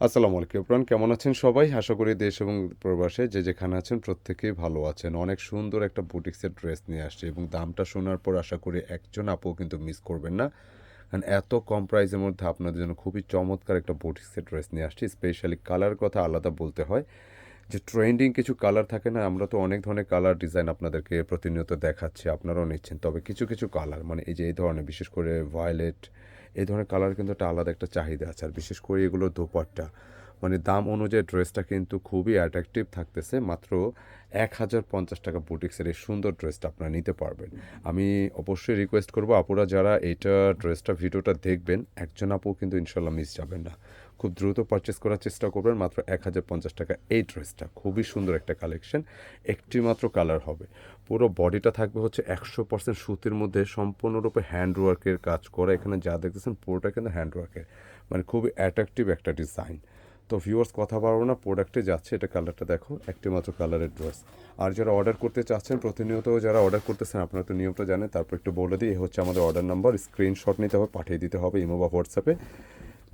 আসসালামু আলাইকুম প্রাণ কেমন আছেন সবাই? আশা করি দেশ এবং প্রবাসে যে যেখানে আছেন প্রত্যেকেই ভালো আছেন। অনেক সুন্দর একটা বুটিক্সের ড্রেস নিয়ে আসছে এবং দামটা শোনার পর আশা করি একজন আপু কিন্তু মিস করবেন না। কারণ এত কম প্রাইসের মধ্যে আপনাদের জন্য খুবই চমৎকার একটা বুটিক্সের ড্রেস নিয়ে আসছি। স্পেশালি কালার কথা আলাদা বলতে হয়। যে ট্রেন্ডিং কিছু কালার থাকে না, আমরা তো অনেক ধরনের কালার ডিজাইন আপনাদেরকে প্রতিনিয়ত দেখাচ্ছি, আপনারাও নিচ্ছেন। তবে কিছু কিছু কালার মানে এই যে এই ধরনের, বিশেষ করে ভায়োলেট এই ধরনের কালার কিন্তু একটা আলাদা একটা চাহিদা আছে। আর বিশেষ করে এগুলো দোপাট্টা। মানে দাম অনুযায়ী ড্রেসটা কিন্তু খুবই অ্যাট্রাকটিভ থাকতেছে। মাত্র এক হাজার পঞ্চাশ টাকা বুটিক্সের এই সুন্দর ড্রেসটা আপনারা নিতে পারবেন। আমি অবশ্যই রিকোয়েস্ট করব আপুরা যারা এইটা ড্রেসটা ভিডিওটা দেখবেন, একজন আপু কিন্তু ইনশাল্লাহ মিস যাবেন না। খুব দ্রুত পারচেস করার চেষ্টা করবেন। মাত্র এক হাজার পঞ্চাশ টাকা এই ড্রেসটা খুবই সুন্দর একটা কালেকশন একটি মাত্র কালার হবে। পুরো বডিটা থাকবে হচ্ছে একশো পার্সেন্ট সুতির মধ্যে। সম্পূর্ণরূপে হ্যান্ডওয়ার্কের কাজ করা। এখানে যা দেখতেছেন, পুরোটা কিন্তু হ্যান্ডওয়ার্কের মানে খুবই অ্যাট্রাকটিভ একটা ডিজাইন তো ভিউয়ার্স কথা বাড়বো না প্রোডাক্টে যাচ্ছে। এটা কালারটা দেখো, একটি মাত্র কালারের ড্রেস আর যারা অর্ডার করতে চাচ্ছেন, প্রতিনিয়ত যারা অর্ডার করতেছেন, আপনারা তো নিয়মটা জানেন, তারপর একটু বলে দিই এই হচ্ছে আমাদের অর্ডার নাম্বার স্ক্রিনশট নিতে হবে, পাঠিয়ে দিতে হবে, ইমো বা হোয়াটসঅ্যাপে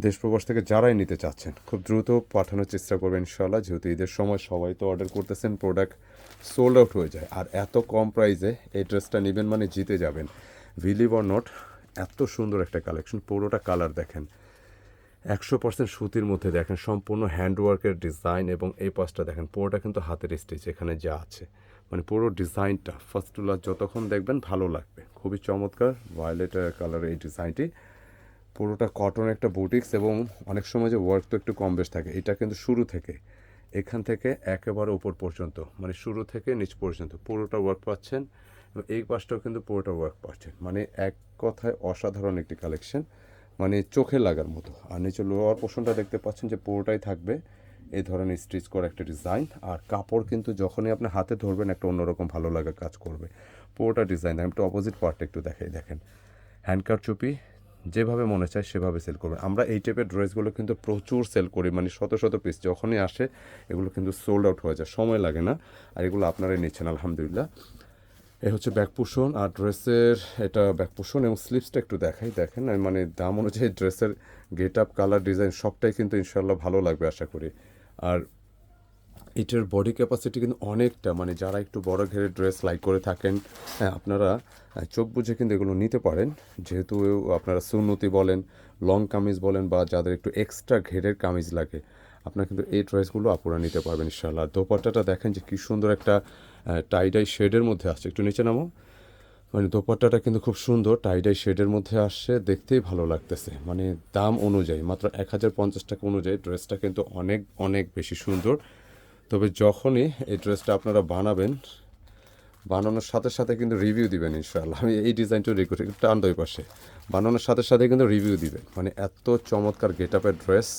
দেশ প্রবাস থেকে যারাই নিতে চাচ্ছেন, খুব দ্রুত পাঠানোর চেষ্টা করবেন ইনশাল্লাহ যেহেতু ঈদের সময় সবাই তো অর্ডার করতেছেন প্রোডাক্ট সোল্ড আউট হয়ে যায়। আর এত কম প্রাইসে এই ড্রেসটা নেবেন মানে জিতে যাবেন। ভিলিভ অর নট এত সুন্দর একটা কালেকশন পুরোটা কালার দেখেন। একশো পার্সেন্ট সুতির মধ্যে দেখেন, সম্পূর্ণ হ্যান্ডওয়ার্কের ডিজাইন এবং এই পাশটা দেখেন, পুরোটা কিন্তু হাতের স্টিচ এখানে যা আছে। মানে পুরো ডিজাইনটা ফার্স্ট টু লাস্ট যতক্ষণ দেখবেন ভালো লাগবে। খুবই চমৎকার ভায়োলেট কালারের এই ডিজাইনটি পুরোটা কটন একটা বুটিক্স এবং অনেক সময় যে ওয়ার্ক তো একটু কম বেশ থাকে। এটা কিন্তু শুরু থেকে। এখান থেকে একেবারে উপর পর্যন্ত মানে শুরু থেকে নিচ পর্যন্ত পুরোটা ওয়ার্ক পাচ্ছেন এবং এই পাশটাও কিন্তু পুরোটা ওয়ার্ক পাচ্ছেন। মানে এক কথায় অসাধারণ একটি কালেকশন মানে চোখে লাগার মতো। আর নিচে লোয়ার পোর্শনটা দেখতে পাচ্ছেন যে পুরোটাই থাকবে। এই ধরনের স্টিচ করা একটা ডিজাইন আর কাপড় কিন্তু যখনই আপনি হাতে ধরবেন একটা অন্যরকম ভালো লাগার কাজ করবে। পুরোটা ডিজাইন একটু অপোজিট পার্টটা একটু দেখাই, দেখেন। হ্যান্ডকার চুপি যেভাবে মনে চায় সেভাবে সেল করবেন আমরা এই টাইপের ড্রেসগুলো কিন্তু প্রচুর সেল করি মানে শত শত পিস যখনই আসে, এগুলো কিন্তু সোল্ড আউট হয়ে যায়, সময় লাগে না, আর এগুলো আপনারাই নিচ্ছেন, আলহামদুলিল্লাহ। এ হচ্ছে ব্যাক পোষণ আর ড্রেসের এটা ব্যাক পোষণ এবং স্লিপসটা একটু দেখাই, দেখেন মানে দাম অনুযায়ী ড্রেসের গেট আপ কালার ডিজাইন সবটাই কিন্তু ইনশাল্লাহ ভালো লাগবে, আশা করি। আর এটার বডি ক্যাপাসিটি কিন্তু অনেকটা মানে যারা একটু বড় ঘেরের ড্রেস লাইক করে থাকেন হ্যাঁ আপনারা চোখ বুঝে কিন্তু এগুলো নিতে পারেন। যেহেতু আপনারা সুন্নতি বলেন লং কামিজ বলেন বা যাদের একটু এক্সট্রা ঘেরের কামিজ লাগে, আপনারা কিন্তু এই ড্রেসগুলো আপনারা নিতে পারবেন ইনশাল্লাহ দোপাট্টাটা দেখেন যে কী সুন্দর একটা টাইডাই শেডের মধ্যে আসছে। একটু নিচে নামো। মানে দোপাট্টাটা কিন্তু খুব সুন্দর টাইডাই শেডের মধ্যে আসছে, দেখতেই ভালো লাগতেছে। মানে দাম অনুযায়ী, মাত্র এক হাজার পঞ্চাশ টাকা অনুযায়ী ড্রেসটা কিন্তু অনেক অনেক বেশি সুন্দর। তবে যখনই এই ড্রেসটা আপনারা বানাবেন, বানানোর সাথে সাথে কিন্তু রিভিউ দিবেন ইনশাআল্লাহ। আমি এই ডিজাইনটা রেকর্ড টান দুই পাশে। বানানোর সাথে সাথে কিন্তু রিভিউ দিবেন। মানে এত চমৎকার গেট আপের ড্রেস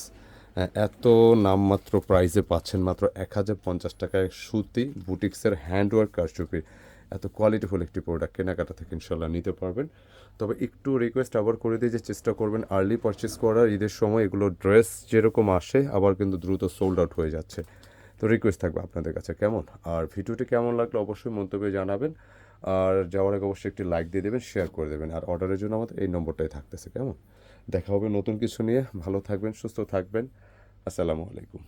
এত নামমাত্র প্রাইসে পাচ্ছেন মাত্র এক হাজার পঞ্চাশ টাকায় সুতি বুটিক্সের হ্যান্ডওয়ার্ক কারচুপির এত কোয়ালিটিফুল একটি প্রোডাক্ট কেনাকাটা থেকে ইনশাল্লাহ নিতে পারবেন। তবে একটু রিকোয়েস্ট আবার করে দিয়ে যে চেষ্টা করবেন আর্লি পারচেস করার। ঈদের সময় এগুলো ড্রেস যেরকম আসে, আবার কিন্তু দ্রুত সোল্ড আউট হয়ে যাচ্ছে। তো রিকোয়েস্ট থাকবে আপনাদের কাছে কেমন? আর ভিডিওটি কেমন লাগল অবশ্যই মন্তব্যে জানাবেন। আর যাওয়ার আগে অবশ্যই একটি লাইক দিয়ে দেবেন শেয়ার করে দেবেন। আর অর্ডারের জন্য আমাদের এই নম্বরটাই থাকতেছে, কেমন? দেখা হবে নতুন কিছু নিয়ে। ভালো থাকবেন, সুস্থ থাকবেন। আসসালামু আলাইকুম।